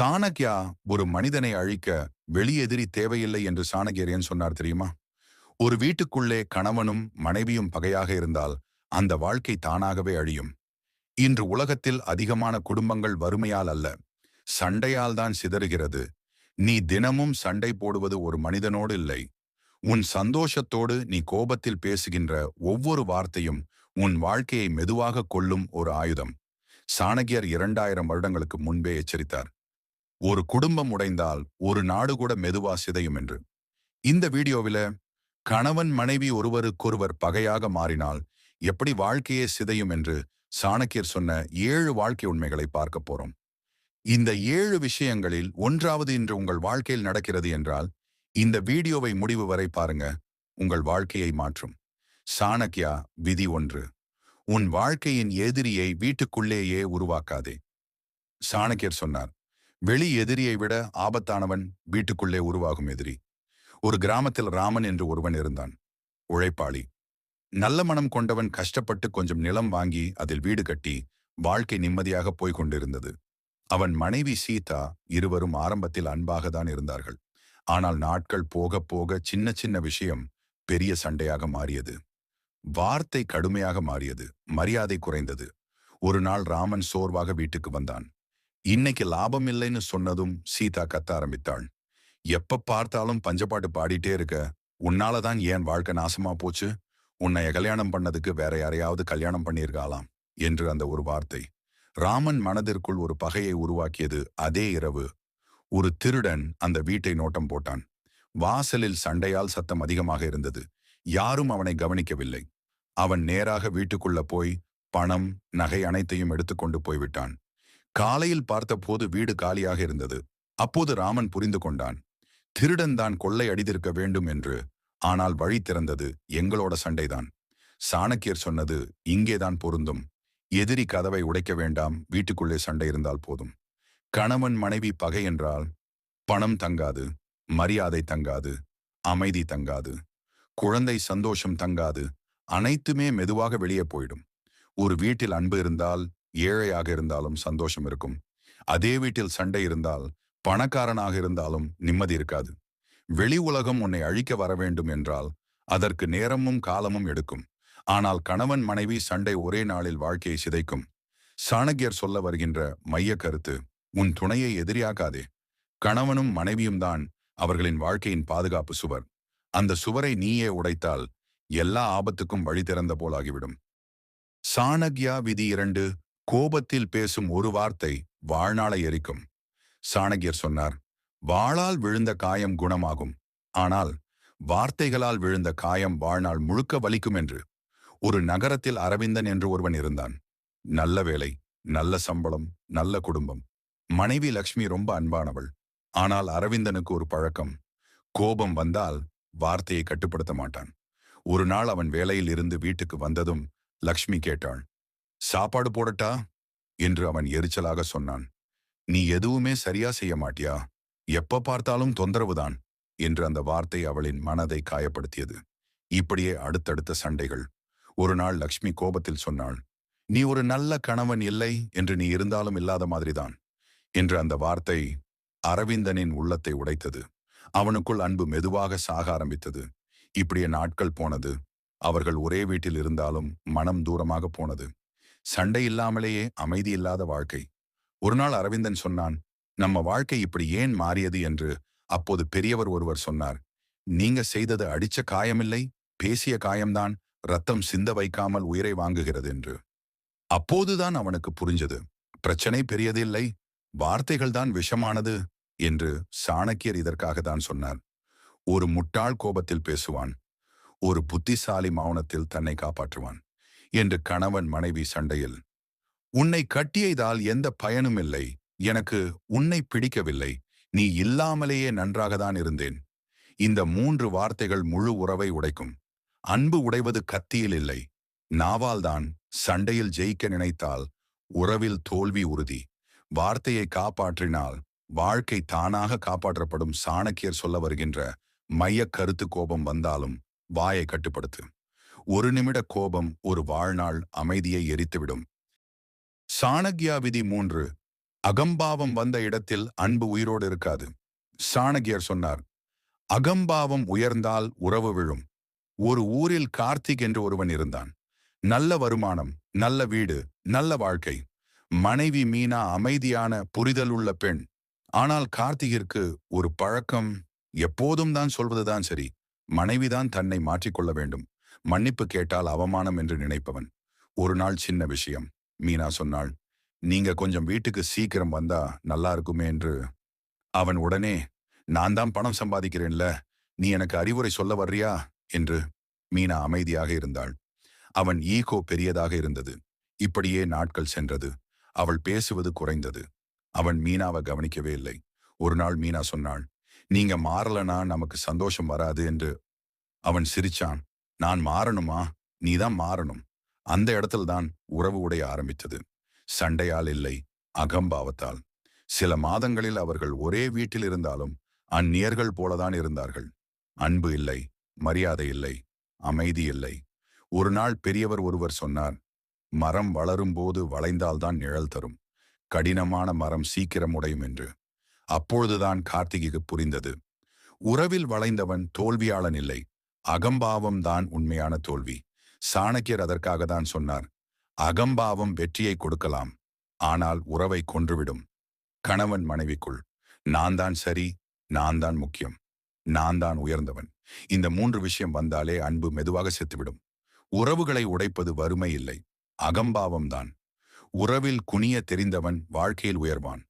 சாணக்யா ஒரு மனிதனை அழிக்க வெளியெதிரி தேவையில்லை என்று சாணக்கியர் ஏன் சொன்னார் தெரியுமா? ஒரு வீட்டுக்குள்ளே கணவனும் மனைவியும் பகையாக இருந்தால் அந்த வாழ்க்கை தானாகவே அழியும். இன்று உலகத்தில் அதிகமான குடும்பங்கள் வறுமையால் அல்ல சண்டையால் தான் சிதறுகிறது. நீ தினமும் சண்டை போடுவது ஒரு மனிதனோடு இல்லை. உன் சந்தோஷத்தோடு நீ கோபத்தில் பேசுகின்ற ஒவ்வொரு வார்த்தையும் உன் வாழ்க்கையை மெதுவாக கொள்ளும் ஒரு ஆயுதம். சாணகியர் இரண்டாயிரம் வருடங்களுக்கு முன்பே எச்சரித்தார். ஒரு குடும்பம் உடைந்தால் ஒரு நாடு கூட மெதுவா சிதையும் என்று. இந்த வீடியோவில கணவன் மனைவி ஒருவருக்கொருவர் பகையாக மாறினால் எப்படி வாழ்க்கையே சிதையும் என்று சாணக்கியர் சொன்ன ஏழு வாழ்க்கை உண்மைகளை பார்க்க போறோம். இந்த ஏழு விஷயங்களில் ஒன்றாவது இன்று உங்கள் வாழ்க்கையில் நடக்கிறது என்றால் இந்த வீடியோவை முடிவு வரை பாருங்க உங்கள் வாழ்க்கையை மாற்றும். சாணக்கியா விதி ஒன்று. உன் வாழ்க்கையின் எதிரியை வீட்டுக்குள்ளேயே உருவாக்காதே. சாணக்கியர் சொன்னார் வெளி எதிரியை விட ஆபத்தானவன் வீட்டுக்குள்ளே உருவாகும் எதிரி. ஒரு கிராமத்தில் ராமன் என்று ஒருவன் இருந்தான். உழைப்பாளி. நல்ல மனம் கொண்டவன் கஷ்டப்பட்டு கொஞ்சம் நிலம் வாங்கி அதில் வீடு கட்டி வாழ்க்கை நிம்மதியாக போய்க் கொண்டிருந்தது. அவன் மனைவி சீதா இருவரும் ஆரம்பத்தில் அன்பாக தான் இருந்தார்கள். ஆனால் நாட்கள் போக போக சின்ன சின்ன விஷயம் பெரிய சண்டையாக மாறியது. வார்த்தை கடுமையாக மாறியது. மரியாதை குறைந்தது. ஒரு நாள் ராமன் சோர்வாக வீட்டுக்கு வந்தான். இன்னைக்கு லாபம் இல்லைன்னு சொன்னதும் சீதா கத்த ஆரம்பித்தாள். எப்ப பார்த்தாலும் பஞ்சப்பாட்டு பாடிட்டே இருக்க உன்னாலதான் ஏன் வாழ்க்கை நாசமா போச்சு? உன்னை கல்யாணம் பண்ணதுக்கு வேற யாரையாவது கல்யாணம் பண்ணியிருக்காளாம்? என்று அந்த ஒரு வார்த்தை. ராமன் மனதிற்குள் ஒரு பகையை உருவாக்கியது அதே இரவு. ஒரு திருடன் அந்த வீட்டை நோட்டம் போட்டான். வாசலில் சண்டையால் சத்தம் அதிகமாக இருந்தது. யாரும் அவனை கவனிக்கவில்லை. அவன் நேராக வீட்டுக்குள்ள போய் பணம் நகை அனைத்தையும் எடுத்துக்கொண்டு போய்விட்டான். காலையில் பார்த்தபோது வீடு காலியாக இருந்தது. அப்போது ராமன் புரிந்து கொண்டான் திருடன் தான் கொள்ளை அடித்திருக்க வேண்டும் என்று. ஆனால் வழி திறந்தது எங்களோட சண்டைதான். சாணக்கியர் சொன்னது இங்கேதான் பொருந்தும். எதிரி கதவை உடைக்க வேண்டாம். வீட்டுக்குள்ளே சண்டை இருந்தால் போதும். கணவன் மனைவி பகை என்றால் பணம் தங்காது. மரியாதை தங்காது. அமைதி தங்காது. குழந்தை சந்தோஷம் தங்காது. அனைத்துமே மெதுவாக வெளியே போயிடும். ஒரு வீட்டில் அன்பு இருந்தால் ஏழையாக இருந்தாலும் சந்தோஷம் இருக்கும். அதே வீட்டில் சண்டை இருந்தால் பணக்காரனாக இருந்தாலும் நிம்மதி இருக்காது. வெளி உலகம் உன்னை அழிக்க வர வேண்டும் என்றால் அதற்கு நேரமும் காலமும் எடுக்கும். ஆனால் கணவன் மனைவி சண்டை ஒரே நாளில் வாழ்க்கையை சிதைக்கும். சாணக்கியர் சொல்ல வருகின்ற மைய கருத்து உன் துணையை எதிரியாக்காதே. கணவனும் மனைவியும் தான் அவர்களின் வாழ்க்கையின் பாதுகாப்பு சுவர். அந்த சுவரை நீயே உடைத்தால் எல்லா ஆபத்துக்கும் வழி திறந்த போலாகிவிடும். சாணக்யா விதி இரண்டு கோபத்தில் பேசும் ஒரு வார்த்தை வாழ்நாளை எரிக்கும். சாணகியர் சொன்னார் வாளால் விழுந்த காயம் குணமாகும். ஆனால் வார்த்தைகளால் விழுந்த காயம் வாழ்நாள் முழுக்க வலிக்கும் என்று. ஒரு நகரத்தில் அரவிந்தன் என்று ஒருவன் இருந்தான். நல்ல வேலை நல்ல சம்பளம் நல்ல குடும்பம். மனைவி லக்ஷ்மி ரொம்ப அன்பானவள். ஆனால் அரவிந்தனுக்கு ஒரு பழக்கம். கோபம் வந்தால் வார்த்தையை கட்டுப்படுத்த மாட்டான். ஒரு நாள் அவன் வேலையில் இருந்து வீட்டுக்கு வந்ததும் லக்ஷ்மி கேட்டாள் சாப்பாடு போடட்டா? என்று அவன் எரிச்சலாக சொன்னான். நீ எதுவுமே சரியா செய்ய மாட்டியா? எப்ப பார்த்தாலும் தொந்தரவுதான் என்று அந்த வார்த்தை அவளின் மனதை காயப்படுத்தியது. இப்படியே அடுத்தடுத்த சண்டைகள். ஒரு நாள் லக்ஷ்மி கோபத்தில் சொன்னாள் நீ ஒரு நல்ல கணவன் இல்லை என்று நீ இருந்தாலும் இல்லாத மாதிரிதான் என்று அந்த வார்த்தை அரவிந்தனின் உள்ளத்தை உடைத்தது. அவனுக்குள் அன்பு மெதுவாக சாக ஆரம்பித்தது. இப்படியே நாட்கள் போனது. அவர்கள் ஒரே வீட்டில் இருந்தாலும் மனம் தூரமாக போனது. சண்டை இல்லாமலேயே அமைதி இல்லாத வாழ்க்கை. ஒரு நாள் அரவிந்தன் சொன்னான் நம்ம வாழ்க்கை இப்படி ஏன் மாறியது? என்று அப்போது பெரியவர் ஒருவர் சொன்னார் நீங்க செய்தது அடிச்ச காயமில்லை பேசிய காயம்தான் ரத்தம் சிந்த வைக்காமல் உயிரை வாங்குகிறது என்று. அப்போதுதான் அவனுக்கு புரிஞ்சது பிரச்சனை பெரியதில்லை வார்த்தைகள் தான் விஷமானது என்று சாணக்கியர் இதற்காக தான் சொன்னார். ஒரு முட்டாள் கோபத்தில் பேசுவான் ஒரு புத்திசாலி மௌனத்தில் தன்னை காப்பாற்றுவான். என்று கணவன் மனைவி சண்டையில் உன்னை கட்டியதால் எந்த பயனும் இல்லை. எனக்கு உன்னை பிடிக்கவில்லை. நீ இல்லாமலேயே நன்றாகத்தான் இருந்தேன். இந்த மூன்று வார்த்தைகள் முழு உறவை உடைக்கும். அன்பு உடைவது கத்தியில் இல்லை. நாவால்தான் சண்டையில் ஜெயிக்க நினைத்தால் உறவில் தோல்வி உறுதி. வார்த்தையை காப்பாற்றினால் வாழ்க்கை தானாக காப்பாற்றப்படும் சாணக்கியர் சொல்ல வருகின்ற மைய கருத்து கோபம் வந்தாலும் வாயை கட்டுப்படுத்து. ஒரு நிமிட கோபம் ஒரு வாழ்நாள் அமைதியை எரித்துவிடும். சாணக்யா விதி மூன்று அகம்பாவம் வந்த இடத்தில் அன்பு உயிரோடு இருக்காது. சாணகியர் சொன்னார் அகம்பாவம் உயர்ந்தால் உறவு விழும். ஒரு ஊரில் கார்த்திக் என்று ஒருவன் இருந்தான். நல்ல வருமானம் நல்ல வீடு நல்ல வாழ்க்கை. மனைவி மீனா அமைதியான புரிதல் உள்ள பெண். ஆனால் கார்த்திகிற்கு ஒரு பழக்கம் எப்போதும் தான் சொல்வதுதான் சரி. மனைவிதான் தன்னை மாற்றிக்கொள்ள வேண்டும். மன்னிப்பு கேட்டால் அவமானம் என்று நினைப்பவன். ஒரு நாள் சின்ன விஷயம். மீனா சொன்னாள் நீங்க கொஞ்சம் வீட்டுக்கு சீக்கிரம் வந்தா நல்லா இருக்குமே என்று. அவன் உடனே நான் தான் பணம் சம்பாதிக்கிறேன்ல நீ எனக்கு அறிவுரை சொல்ல வர்றியா? என்று மீனா அமைதியாக இருந்தாள். அவன் ஈகோ பெரியதாக இருந்தது. இப்படியே நாட்கள் சென்றது. அவள் பேசுவது குறைந்தது. அவன் மீனாவை கவனிக்கவே இல்லை. ஒரு நாள் மீனா சொன்னாள் நீங்க மாறலனா நமக்கு சந்தோஷம் வராது என்று. அவன் சிரிச்சான் நான் மாறணுமா? நீதான் மாறணும். அந்த இடத்துல தான் உறவு உடைய ஆரம்பித்தது. சண்டையால் இல்லை அகம்பாவத்தால். சில மாதங்களில் அவர்கள் ஒரே வீட்டில் இருந்தாலும் அந்நியர்கள் போலதான் இருந்தார்கள். அன்பு இல்லை மரியாதை இல்லை அமைதி இல்லை. ஒரு நாள் பெரியவர் ஒருவர் சொன்னார் மரம் வளரும்போது வளைந்தால்தான் நிழல் தரும். கடினமான மரம் சீக்கிரம் உடையும் என்று. அப்பொழுதுதான் கார்த்திகைக்கு புரிந்தது. உறவில் வளைந்தவன் தோல்வியாளன் இல்லை அகம்பாவம்தான் உண்மையான தோல்வி. சாணக்கியர் அதற்காக தான் சொன்னார் அகம்பாவம் வெற்றியை கொடுக்கலாம் ஆனால் உறவை கொன்றுவிடும். கணவன் மனைவிக்குள் நான் தான் சரி நான் தான் முக்கியம் நான் தான் உயர்ந்தவன். இந்த மூன்று விஷயம் வந்தாலே அன்பு மெதுவாக செத்துவிடும். உறவுகளை உடைப்பது வறுமை இல்லை அகம்பாவம்தான் உறவில் குனிய தெரிந்தவன் வாழ்க்கையில் உயர்வான்.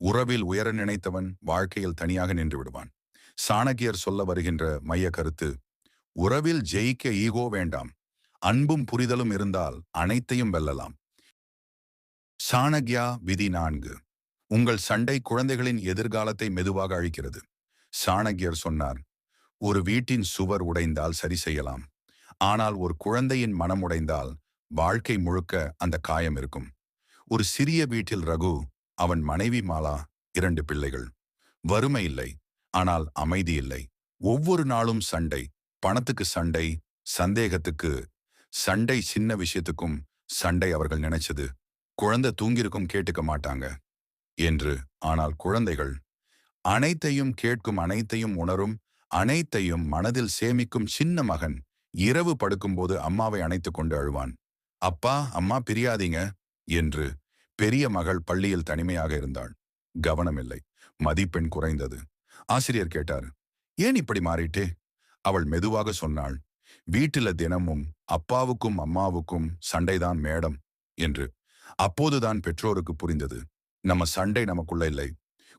உறவில் உயர நினைத்தவன் வாழ்க்கையில் தனியாக நின்று விடுவான். சாணக்கியர் சொல்ல வருகின்ற மைய கருத்து உறவில் ஜெயிக்க ஈகோ வேண்டாம். அன்பும் புரிதலும் இருந்தால் அனைத்தையும் வெல்லலாம். சாணக்யா விதி நான்கு. உங்கள் சண்டை குழந்தைகளின் எதிர்காலத்தை மெதுவாக அழிக்கிறது. சாணக்கியர் சொன்னார் ஒரு வீட்டின் சுவர் உடைந்தால் சரி செய்யலாம். ஆனால் ஒரு குழந்தையின் மனம் உடைந்தால் வாழ்க்கை முழுக்க அந்த காயம் இருக்கும். ஒரு சிறிய வீட்டில் ரகு அவன் மனைவி மாலா இரண்டு பிள்ளைகள். வறுமை இல்லை ஆனால் அமைதி இல்லை. ஒவ்வொரு நாளும் சண்டை. பணத்துக்கு சண்டை சந்தேகத்துக்கு சண்டை சின்ன விஷயத்துக்கும் சண்டை அவர்கள் நினைச்சது. குழந்தை தூங்கிருக்கும் கேட்டுக்க மாட்டாங்க என்று. ஆனால் குழந்தைகள் அனைத்தையும் கேட்கும் அனைத்தையும் உணரும் அனைத்தையும் மனதில் சேமிக்கும் சின்ன மகன் இரவு படுக்கும்போது அம்மாவை அணைத்துக் கொண்டு அழுவான். அப்பா அம்மா பிரியாதீங்க என்று. பெரிய மகள் பள்ளியில் தனிமையாக இருந்தாள். கவனமில்லை. மதிப்பெண் குறைந்தது. ஆசிரியர் கேட்டார் ஏன் இப்படி மாறிட்டே? அவள் மெதுவாக சொன்னாள் வீட்டில தினமும் அப்பாவுக்கும் அம்மாவுக்கும் சண்டைதான் மேடம் என்று. அப்போதுதான் பெற்றோருக்கு புரிந்தது. நம்ம சண்டை நமக்குள்ள இல்லை.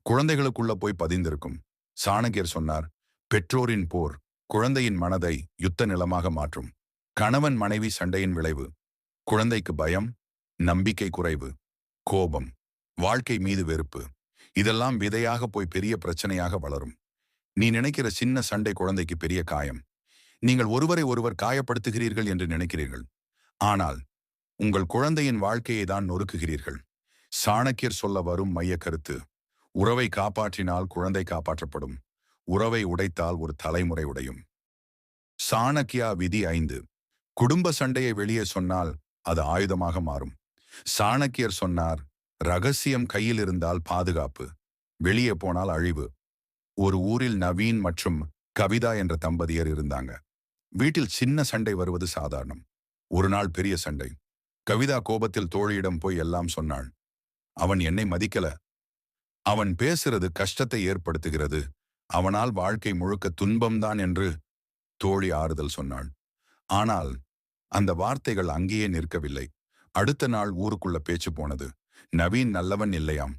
குழந்தைகளுக்குள்ள போய் பதிந்திருக்கும். சாணகியர் சொன்னார் பெற்றோரின் போர் குழந்தையின் மனதை யுத்த நிலமாக மாற்றும். கணவன் மனைவி சண்டையின் விளைவு. குழந்தைக்கு பயம் நம்பிக்கை குறைவு கோபம் வாழ்க்கை மீது வெறுப்பு. இதெல்லாம் விதையாக போய் பெரிய பிரச்சனையாக வளரும். நீ நினைக்கிற சின்ன சண்டை குழந்தைக்கு பெரிய காயம். நீங்கள் ஒருவரை ஒருவர் காயப்படுத்துகிறீர்கள் என்று நினைக்கிறீர்கள். ஆனால் உங்கள் குழந்தையின் வாழ்க்கையை தான் நொறுக்குகிறீர்கள். சாணக்கியர் சொல்ல வரும் மைய கருத்து உறவை காப்பாற்றினால் குழந்தை காப்பாற்றப்படும். உறவை உடைத்தால் ஒரு தலைமுறை உடையும். சாணக்கியா விதி ஐந்து. குடும்ப சண்டையை வெளியே சொன்னால் அது ஆயுதமாக மாறும். சாணக்கியர் சொன்னார் ரகசியம் கையில் இருந்தால் பாதுகாப்பு. வெளியே போனால் அழிவு. ஒரு ஊரில் நவீன் மற்றும் கவிதா என்ற தம்பதியர் இருந்தாங்க. வீட்டில் சின்ன சண்டை வருவது சாதாரணம். ஒரு நாள் பெரிய சண்டை. கவிதா கோபத்தில் தோழியிடம் போய் எல்லாம் சொன்னாள். அவன் என்னை மதிக்கல. அவன் பேசுறது கஷ்டத்தை ஏற்படுத்துகிறது. அவனால் வாழ்க்கை முழுக்க துன்பம்தான் என்று தோழி ஆறுதல் சொன்னாள். ஆனால் அந்த வார்த்தைகள் அங்கேயே நிற்கவில்லை. அடுத்த நாள் ஊருக்குள்ள பேச்சு போனது. நவீன் நல்லவன் இல்லையாம்.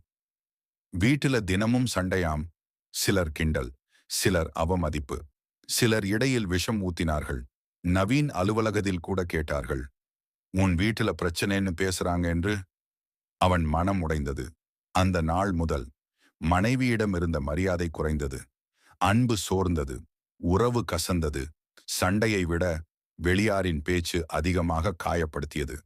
வீட்டில தினமும் சண்டையாம். சிலர் கிண்டல் சிலர் அவமதிப்பு சிலர் இடையில் விஷம் ஊத்தினார்கள் நவீன் அலுவலகத்தில் கூட கேட்டார்கள் உன் வீட்டுல பிரச்சனைன்னு பேசுறாங்க என்று அவன் மனம் உடைந்தது. அந்த நாள் முதல் மனைவியிடம் இருந்த மரியாதை குறைந்தது அன்பு சோர்ந்தது உறவு கசந்தது சண்டையை விட வெளியாரின் பேச்சு அதிகமாக காயப்படுத்தியது.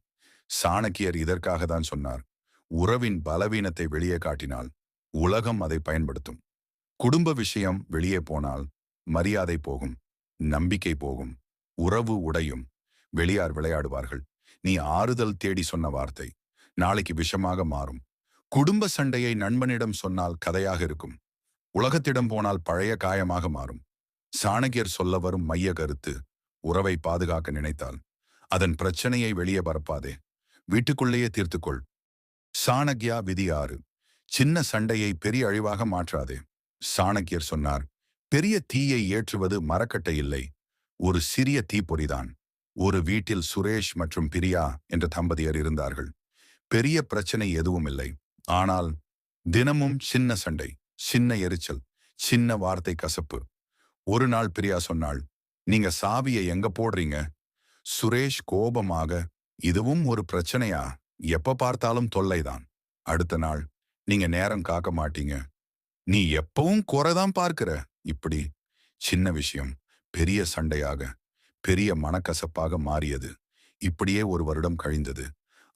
சாணக்கியர் இதற்காக தான் சொன்னார் உறவின் பலவீனத்தை வெளியே காட்டினால் உலகம் அதை பயன்படுத்தும். குடும்ப விஷயம் வெளியே போனால் மரியாதை போகும் நம்பிக்கை போகும் உறவு உடையும். வெளியார் விளையாடுவார்கள். நீ ஆறுதல் தேடி சொன்ன வார்த்தை நாளைக்கு விஷமாக மாறும். குடும்ப சண்டையை நண்பனிடம் சொன்னால் கதையாக இருக்கும். உலகத்திடம் போனால் பழைய காயமாக மாறும். சாணகியர் சொல்ல வரும் மைய கருத்து உறவை பாதுகாக்க நினைத்தால் அதன் பிரச்சனையை வெளியே பரப்பாதே. வீட்டுக்குள்ளேயே தீர்த்துக்கொள். சாணக்யா விதி ஆறு சின்ன சண்டையை பெரிய அழிவாக மாற்றாதே. சாணக்கியர் சொன்னார் பெரிய தீயை ஏற்றுவது மரக்கட்டை இல்லை. ஒரு சிறிய தீப்பொறிதான். ஒரு வீட்டில் சுரேஷ் மற்றும் பிரியா என்ற தம்பதியர் இருந்தார்கள். பெரிய பிரச்சனை எதுவும் இல்லை. ஆனால் தினமும் சின்ன சண்டை சின்ன எரிச்சல் சின்ன வார்த்தை கசப்பு. ஒரு நாள் பிரியா சொன்னாள் நீங்க சாவியை எங்க போடுறீங்க? சுரேஷ் கோபமாக இதுவும் ஒரு பிரச்சனையா? எப்ப பார்த்தாலும் தொல்லைதான். அடுத்த நாள் நீங்க நேரம் காக்க மாட்டீங்க. நீ எப்பவும் குறைதான் பார்க்கிற. இப்படி சின்ன விஷயம் பெரிய சண்டையாக பெரிய மனக்கசப்பாக மாறியது. இப்படியே ஒரு வருடம் கழிந்தது.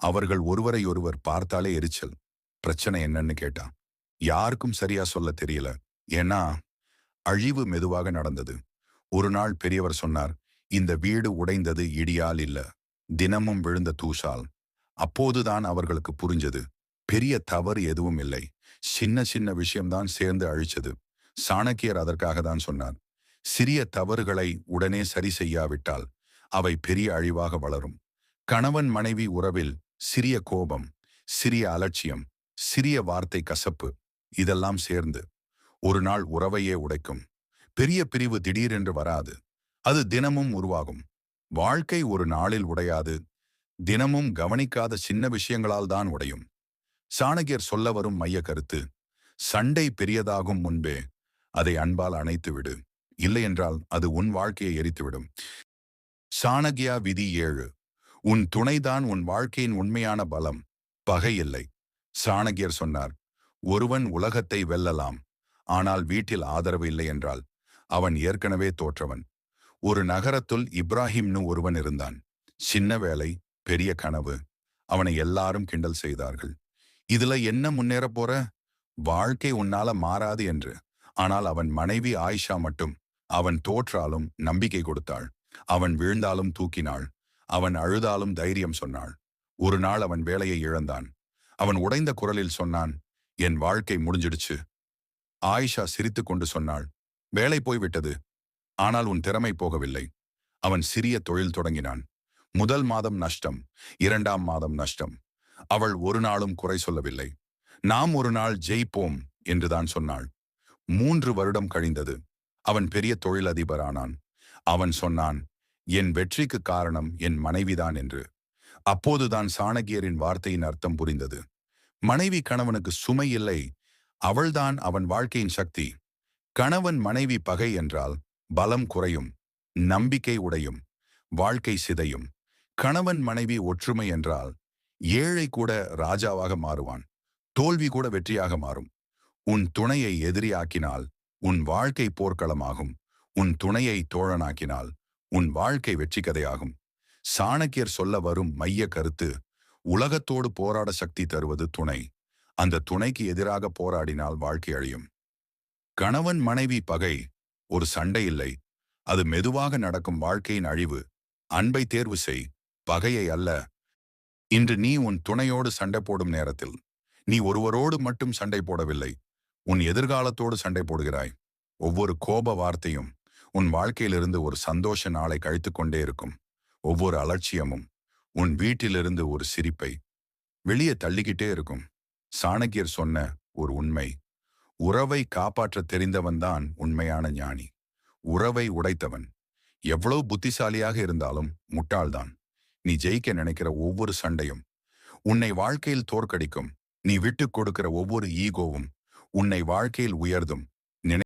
அவர்கள் ஒருவரை ஒருவர் பார்த்தாலே எரிச்சல். பிரச்சனை என்னன்னு கேட்டான் யாருக்கும் சரியா சொல்ல தெரியல. ஏன்னா அழிவு மெதுவாக நடந்தது. ஒரு நாள் பெரியவர் சொன்னார் இந்த வீடு உடைந்தது இடியால் இல்ல. தினமும் விழுந்த தூசால். அப்போதுதான் அவர்களுக்கு புரிஞ்சது. பெரிய தவறு எதுவும் இல்லை. சின்ன சின்ன விஷயம்தான் சேர்ந்து அழிச்சது. சாணக்கியர் அதற்காக தான் சொன்னார். சிறிய தவறுகளை உடனே சரி செய்யாவிட்டால் அவை பெரிய அழிவாக வளரும். கணவன் மனைவி உறவில் சிறிய கோபம் சிறிய அலட்சியம் சிறிய வார்த்தை கசப்பு இதெல்லாம் சேர்ந்து ஒரு நாள் உறவையே உடைக்கும். பெரிய பிரிவு திடீரென்று வராது. அது தினமும் உருவாகும். வாழ்க்கை ஒரு நாளில் உடையாது. தினமும் கவனிக்காத சின்ன விஷயங்களால் தான் உடையும். சாணகியர் சொல்ல வரும் மைய கருத்து சண்டை பெரியதாகும் முன்பே அதை அன்பால் அணைத்துவிடு இல்லையென்றால் அது உன் வாழ்க்கையை எரித்துவிடும். சாணகியா விதி ஏழு உன் துணைதான் உன் வாழ்க்கையின் உண்மையான பலம். பகை இல்லை. சாணகியர் சொன்னார் ஒருவன் உலகத்தை வெல்லலாம். ஆனால் வீட்டில் ஆதரவு இல்லை என்றால் அவன் ஏற்கனவே தோற்றவன். ஒரு நகரத்துள் இப்ராஹிம்னு ஒருவன் இருந்தான். சின்ன வேலை பெரிய கனவு. அவனை எல்லாரும் கிண்டல் செய்தார்கள். இதுல என்ன முன்னேற போற? வாழ்க்கை உன்னால மாறாது என்று. ஆனால் அவன் மனைவி ஆயிஷா மட்டும் அவன் தோற்றாலும் நம்பிக்கை கொடுத்தாள். அவன் வீழ்ந்தாலும் தூக்கினாள். அவன் அழுதாலும் தைரியம் சொன்னாள். ஒரு நாள் அவன் வேலையை இழந்தான். அவன் உடைந்த குரலில் சொன்னான் என் வாழ்க்கை முடிஞ்சிடுச்சு. ஆயிஷா சிரித்து கொண்டு சொன்னாள் வேலை போய்விட்டது ஆனால் உன் திறமை போகவில்லை. அவன் சிறிய தொழில் தொடங்கினான். முதல் மாதம் நஷ்டம் இரண்டாம் மாதம் நஷ்டம். அவள் ஒரு நாளும் குறை சொல்லவில்லை. நாம் ஒரு நாள் ஜெயிப்போம் என்றுதான் சொன்னாள். மூன்று வருடம் கழிந்தது. அவன் பெரிய தொழிலதிபரானான். அவன் சொன்னான் என் வெற்றிக்கு காரணம் என் மனைவிதான் என்று. அப்போதுதான் சாணகியரின் வார்த்தையின் அர்த்தம் புரிந்தது. மனைவி கணவனுக்கு சுமை இல்லை. அவள்தான் அவன் வாழ்க்கையின் சக்தி. கணவன் மனைவி பகை என்றால் பலம் குறையும் நம்பிக்கை உடையும் வாழ்க்கை சிதையும். கணவன் மனைவி ஒற்றுமை என்றால் ஏழை கூட ராஜாவாக மாறுவான். தோல்வி கூட வெற்றியாக மாறும். உன் துணையை எதிரியாக்கினால் உன் வாழ்க்கை போர்க்களமாகும். உன் துணையை தோழனாக்கினால் உன் வாழ்க்கை வெற்றி கதையாகும் சாணக்கியர் சொல்ல வரும் மைய கருத்து உலகத்தோடு போராட சக்தி தருவது துணை. அந்த துணைக்கு எதிராக போராடினால் வாழ்க்கை அழியும். கணவன் மனைவி பகை ஒரு சண்டை இல்லை. அது மெதுவாக நடக்கும் வாழ்க்கையின் அழிவு. அன்பை தேர்வு செய் பகையை அல்ல. இன்று நீ உன் துணையோடு சண்டை போடும் நேரத்தில் நீ ஒருவரோடு மட்டும் சண்டை போடவில்லை. உன் எதிர்காலத்தோடு சண்டை போடுகிறாய். ஒவ்வொரு கோப வார்த்தையும் உன் வாழ்க்கையிலிருந்து ஒரு சந்தோஷ நாளை கழித்து கொண்டே இருக்கும். ஒவ்வொரு அலட்சியமும் உன் வீட்டிலிருந்து ஒரு சிரிப்பை வெளியே தள்ளிக்கிட்டே இருக்கும். சாணக்கியர் சொன்ன ஒரு உண்மை உறவை காப்பாற்ற தெரிந்தவன்தான் உண்மையான ஞானி. உறவை உடைத்தவன். எவ்வளவு புத்திசாலியாக இருந்தாலும் முட்டாள்தான். நீ ஜெயிக்க நினைக்கிற ஒவ்வொரு சண்டையும் உன்னை வாழ்க்கையில் தோற்கடிக்கும் நீ விட்டுக் கொடுக்கிற ஒவ்வொரு ஈகோவும் உன்னை வாழ்க்கையில் உயர்தும்